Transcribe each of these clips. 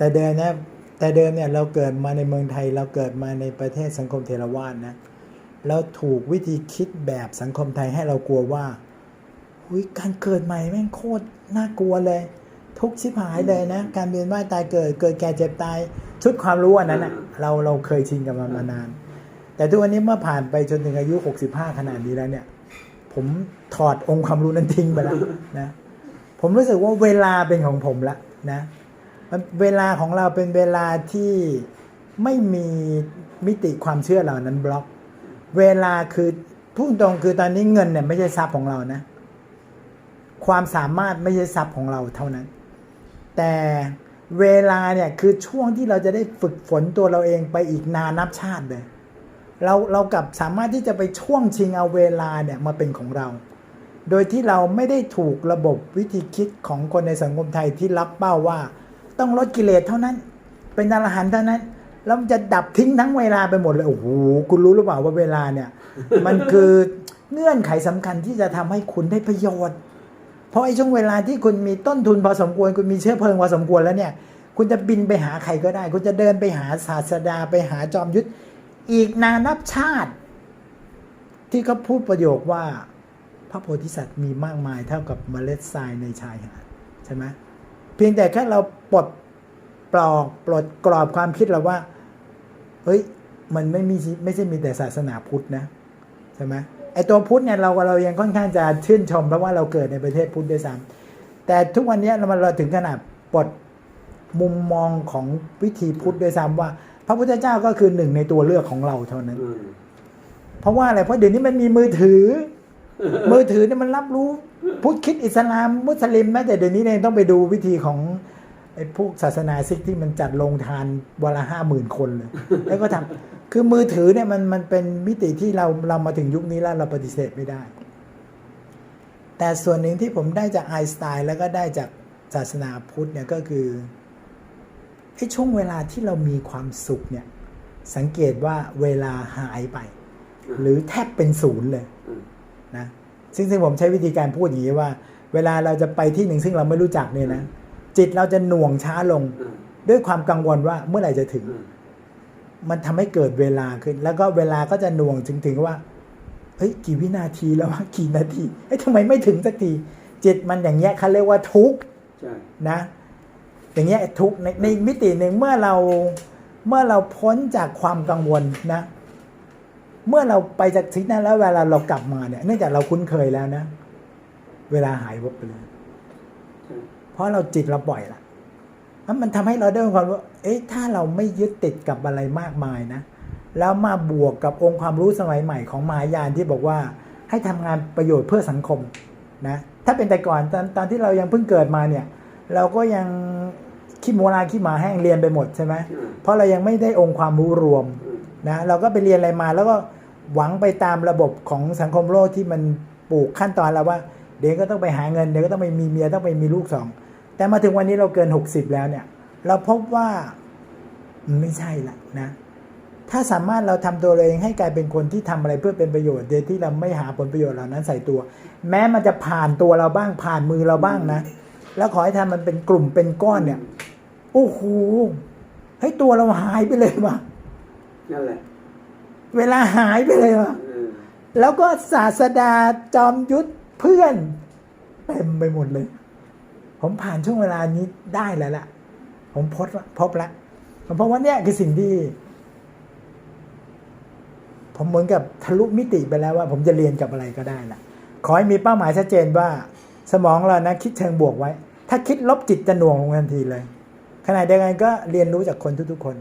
แต่เดิมนะแต่เดิมเนี่ยเราเกิดมาในเมืองไทยเราเกิดมาในประเทศสังคมเทรวาสนะแล้วถูกวิธีคิดแบบสังคมไทยให้เรากลัวว่าหุยการเกิดใหม่แม่งโคตรน่ากลัวเลย ทุกข์ชิบหายเลยนะ การเวียนว่ายตายเกิดเกิดแก่เจ็บตาย ชุดความรู้อันนั้นนะเราเราเคยชินกับมันมานาน แต่ทุกวันนี้เมื่อผ่านไปจนถึงอายุ 65 ขนาดนี้แล้วเนี่ย ผมถอดองค์ความรู้นั้นทิ้งไปแล้วนะผมรู้สึกว่าเวลาเป็นของผมละนะ มันเวลาของเราเป็นเวลาที่ไม่มีมิติความเชื่อเหล่านั้นบล็อก เวลาคือพูดตรงคือตอนนี้เงินเนี่ยไม่ใช่ทรัพย์ของเรานะ ความสามารถไม่ใช่ทรัพย์ของเราเท่านั้น แต่เวลาเนี่ยคือช่วงที่เราจะได้ฝึกฝนตัวเราเองไปอีกนานนับชาติเลยเราเรากับสามารถที่จะไปช่วงชิงเอาเวลาเนี่ยมาเป็นของเรา โดยที่เราไม่ได้ถูกระบบวิธีคิดของคนในสังคมไทยที่รับเป้าว่า ต้องลดกิเลสเท่านั้น เป็นอรหันต์เท่านั้น แล้วมันจะดับทิ้งทั้งเวลาไปหมดเลยโอ้โหคุณรู้หรือเปล่าว่าเวลาเนี่ย มันคือเงื่อนไขสำคัญที่จะทำให้คุณได้ประโยชน์ เพราะไอ้ช่วงเวลาที่คุณมีต้นทุนพอสมควร คุณมีเชื้อเพลิงพอสมควรแล้วเนี่ย คุณจะบินไปหาใครก็ได้ คุณจะเดินไปหาศาสดาไปหาจอมยุทธอีกนานับชาติ ที่เขาพูดประโยคว่า พระโพธิสัตว์มีมากมายเท่ากับเมล็ดทรายในชายหาดใช่ไหมเพียงแต่แค่เราปลดปลอกปลดกรอบความคิดเราว่า เฮ้ย มันไม่มีไม่ใช่มีแต่ศาสนาพุทธนะใช่ไหมไอตัวพุทธเนี่ยเราเรายังค่อนข้างจะชื่นชมเพราะว่าเราเกิดในประเทศพุทธด้วยซ้ำแต่ทุกวันนี้เราเราถึงขนาดปลดมุมมองของวิธีพุทธด้วยซ้ำว่า พระพุทธเจ้าก็คือหนึ่งในตัวเลือกของเราเท่านั้นอืมเพราะว่าอะไรเพราะเดี๋ยวนี้มันมีมือถือ มือถือเนี่ยมันรับรู้พุทธคิดอิสลามมุสลิมแม้แต่เดี๋ยวนี้เองต้องไปดูวิธีของไอ้พวกศาสนาซิกที่มันจัดลงทานวันละห้าหมื่นคนเลย แล้วก็ทำคือมือถือเนี่ยมันมันเป็นมิติที่เราเรามาถึงยุคนี้แล้วเราปฏิเสธไม่ได้ แต่ส่วนหนึ่งที่ผมได้จากไอน์สไตน์แล้วก็ได้จากศาสนาพุทธเนี่ยก็คือไอ้ช่วงเวลาที่เรามีความสุขเนี่ยสังเกตว่าเวลาหายไป หรือแทบเป็นศูนย์เลย นะซึ่งซึ่งผมใช้วิธีการพูดอย่างนี้ว่า เวลาเราจะไปที่หนึ่งซึ่งเราไม่รู้จักเนี่ยนะจิตเราจะหน่วงช้าลงอืมด้วยความกังวลว่าเมื่อไหร่จะถึงอืมมันทำให้เกิดเวลาขึ้น แล้วก็เวลาก็จะหน่วงถึงถึงว่าเฮ้ยกี่วินาทีแล้ววะกี่นาทีเฮ้ยทำไมไม่ถึงสักทีจิตมันอย่างเงี้ยเขาเรียกว่าทุกข์ใช่นะ อย่างเงี้ยทุกข์ในในอีกมิติหนึ่งเมื่อเราเมื่อเราพ้นจากความกังวลนะ เมื่อเราไปจากที่นั้นแล้วเวลาเรากลับมาเนี่ยเนื่องจากเราคุ้นเคยแล้วนะ เวลาหายวับไปเลยเพราะเราจิตเราปล่อยละมันทำให้เราได้ความรู้เอ๊ะถ้าเราไม่ยึดติดกับอะไรมากมายนะ แล้วมาบวกกับองค์ความรู้สมัยใหม่ของมหายานที่บอกว่าให้ทำงานประโยชน์เพื่อสังคมนะถ้าเป็นแต่ก่อนตอนตอนที่เรายังเพิ่งเกิดมาเนี่ย เราก็ยังขี้โมนาขี้หมาแห้งเรียนไปหมดใช่ไหมเพราะเรายังไม่ได้องค์ความรู้รวม นะเราก็ไปเรียนอะไรมาแล้วก็หวังไปตามระบบของสังคมโลกที่มันปลูกขั้นตอนแล้วว่า เดี๋ยวก็ต้องไปหาเงินเดี๋ยวก็ต้องไปมีเมียต้องไปมีลูกสองแต่มาถึงวันนี้เราเกิน 60 แล้วเนี่ย เราพบว่ามันไม่ใช่ละนะ ถ้าสามารถเราทำตัวเองให้กลายเป็นคนที่ทำอะไรเพื่อเป็นประโยชน์โดยที่เราไม่หาผลประโยชน์เหล่านั้นใส่ตัว แม้มันจะผ่านตัวเราบ้างผ่านมือเราบ้างนะ แล้วขอให้ทำมันเป็นกลุ่มเป็นก้อนเนี่ยโอ้โหให้ตัวเราหายไปเลยว่ะ นั่นแหละ เวลาหายไปเลยว่ะเออแล้วก็ศาสดาจอมยุทธเพื่อนเต็มไปหมดเลย ผมผ่านช่วงเวลานี้ได้แล้วล่ะ ผมพบละพบละผมพบว่าเนี่ยคือสิ่งที่ ผมเหมือนกับทะลุมิติไปแล้วว่า ผมจะเรียนกับอะไรก็ได้ละขอให้มีเป้าหมายชัดเจนว่า สมองเรานะ คิดเชิงบวกไว้ ถ้าคิดลบจิตจะหน่วงลงทันทีเลยขณะเดียวกันก็เรียนรู้จากคนทุกๆคน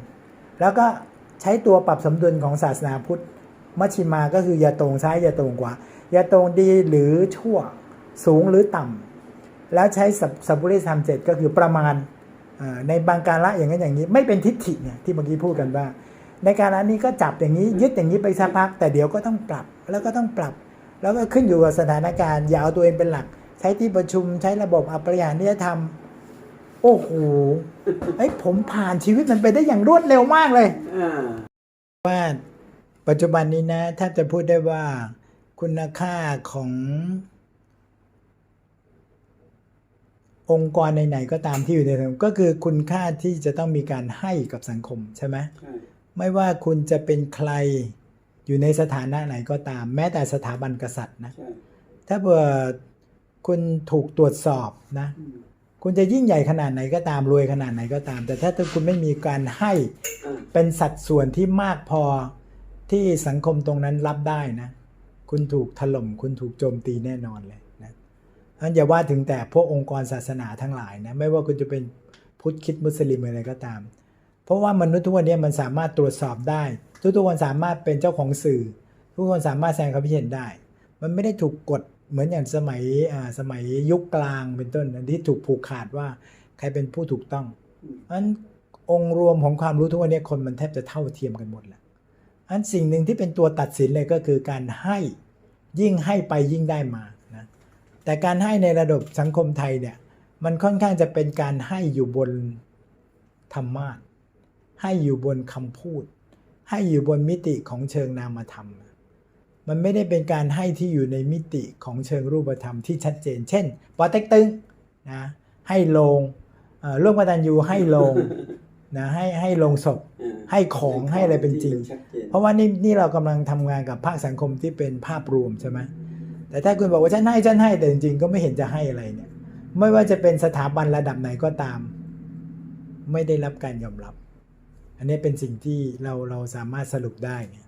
แล้วก็ ใช้ตัวปรับสมดุลของศาสนาพุทธ มัชชิมาก็คืออย่าตรงซ้ายอย่าตรงขวาอย่าตรงดีหรือชั่วสูงหรือต่ำแล้วใช้สัพพุริธรรมเจ็ดก็คือประมาณในบางการละอย่างนั้นอย่างนี้ ไม่เป็นทิฏฐิเนี่ยที่เมื่อกี้พูดกันว่า ในการละนี้ก็จับอย่างนี้ยึดอย่างนี้ไปสักพัก แต่เดี๋ยวก็ต้องปรับแล้วก็ต้องปรับ แล้วก็ขึ้นอยู่กับสถานการณ์อย่าเอาตัวเองเป็นหลัก ใช้ที่ประชุมใช้ระบบอัปริยานิยธรรม โอ้โหไอ้ยผมผ่านชีวิตมันไปได้อย่างรวดเร็วมากเลยอ่าว่าปัจจุบันนี้นะถ้าจะพูดได้ว่าคุณค่าของ องค์กรไหนๆก็ตามที่อยู่ในสังคมก็คือคุณค่าที่จะต้องมีการให้กับสังคมใช่ไหมใช่ไม่ว่าคุณจะเป็นใครอยู่ในสถานะไหนก็ตาม แม้แต่สถาบันกษัตริย์นะใช่ถ้าเผื่อคุณถูกตรวจสอบนะอืม คุณจะยิ่งใหญ่ขนาดไหนก็ตามรวยขนาดไหนก็ตาม แต่ถ้าคุณไม่มีการให้เป็นสัดส่วนที่มากพอที่สังคมตรงนั้นรับได้นะ คุณถูกถล่มคุณถูกโจมตีแน่นอนเลยนะอันอย่าว่าถึงแต่พวกองค์กรศาสนาทั้งหลายนะไม่ว่าคุณจะเป็นพุทธคิดมุสลิมอะไรก็ตาม เพราะว่ามนุษย์ทุกวันนี้มันสามารถตรวจสอบได้ ทุกๆคนสามารถเป็นเจ้าของสื่อ ทุกคนสามารถแสดงความคิดเห็นได้ มันไม่ได้ถูกกด เหมือนอย่างสมัยอ่าสมัยยุคกลางเป็นต้นอันที่ถูกผูกขาดว่าใครเป็นผู้ถูกต้องอันองค์รวมของความรู้ทุกวันนี้คนมันแทบจะเท่าเทียมกันหมดแหละอันสิ่งหนึ่งที่เป็นตัวตัดสินเลยก็คือการให้ยิ่งให้ไปยิ่งได้มานะแต่การให้ในระดับสังคมไทยเนี่ยมันค่อนข้างจะเป็นการให้อยู่บนธรรมาทให้อยู่บนคำพูด ให้อยู่บนมิติของเชิงนามธรรม มันไม่ได้เป็นการให้ที่อยู่ในมิติของเชิงรูปธรรมที่ชัดเจน เช่นปอเต็กตึงนะให้ลงเอ่อร่วมกตันยูให้ลงนะให้ให้ลงศพอ่าให้ของให้อะไรเป็นจริงชัดเจนเพราะว่านี่นี่เรากำลังทำงานกับภาคสังคมที่เป็นภาพรวมใช่ไหมแต่ถ้าคุณบอกว่าฉันให้ฉันให้แต่จริงๆก็ไม่เห็นจะให้อะไรเนี่ย ไม่ว่าจะเป็นสถาบันระดับไหนก็ตาม ไม่ได้รับการยอมรับ อันนี้เป็นสิ่งที่เราเราสามารถสรุปได้เนี่ย